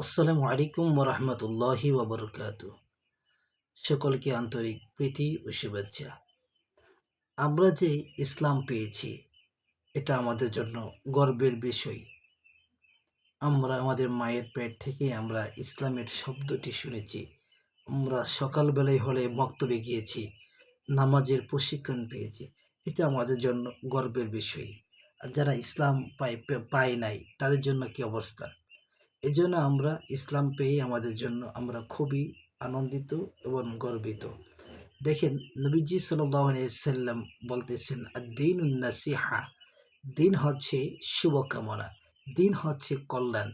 আসসালামু আলাইকুম ওরহমতুল্লাহি ওবরকাত। সকলকে আন্তরিক প্রীতি ও শুভেচ্ছা। আমরা যে ইসলাম পেয়েছি, এটা আমাদের জন্য গর্বের বিষয়। আমরা আমাদের মায়ের পেট থেকে আমরা ইসলামের শব্দটি শুনেছি। আমরা সকালবেলায় হলে বক্তব্যে গিয়েছি, নামাজের প্রশিক্ষণ পেয়েছি। এটা আমাদের জন্য গর্বের বিষয়। আর যারা ইসলাম পায় পায় নাই, তাদের জন্য কি অবস্থা? এজন্য আমরা ইসলাম পেয়ে আমাদের জন্য আমরা খুবই আনন্দিত এবং গর্বিত। দেখেন, নবীজি সাল্লাম বলতেছেন দিন নাসিহা দিন হচ্ছে শুভকামনা দিন হচ্ছে কল্যাণ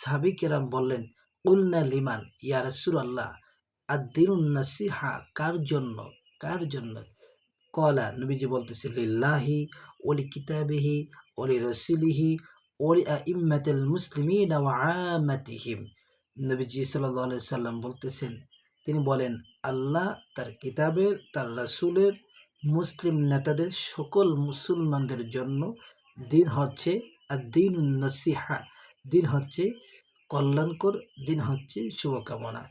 সাবিকেরাম বললেন উল্না লিমান, ইয়া রসুল আল্লাহ আর দিন নাসিহা কার জন্য কার জন্য? কলা, নবীজি বলতেছে লিল্লাহি, ওলি কিতাবিহি, ওলি রসুলিহি ইম্মাতুল মুসলিমিন আমাতিহিম নবীজি সাল্লাল্লাহু সাল্লাম বলতেছেন, তিনি বলেন, আল্লাহ তার কিতাবের, তার রাসূলের মুসলিম নেতাদের সকল মুসলমানদের জন্য দিন হচ্ছে আর দিন নসিহা, দিন হচ্ছে কল্যাণকর, দিন হচ্ছে শুভকামনা।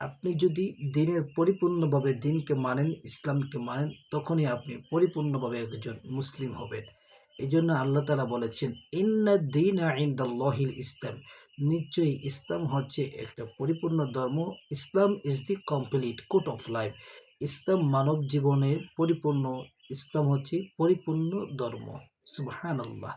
আপনি যদি দিনের পরিপূর্ণভাবে দিনকে মানেন, ইসলামকে মানেন, তখনই আপনি পরিপূর্ণভাবে একজন মুসলিম হবেন। এই জন্য আল্লাহ তালা বলেছেন, ইন্না দিন আইন্দাল্লাহিল ইসলাম। নিশ্চয়ই ইসলাম হচ্ছে একটা পরিপূর্ণ ধর্ম। Islam is the complete code of life Islam মানব জীবনের পরিপূর্ণ। ইসলাম হচ্ছে পরিপূর্ণ ধর্ম। সুবাহান আল্লাহ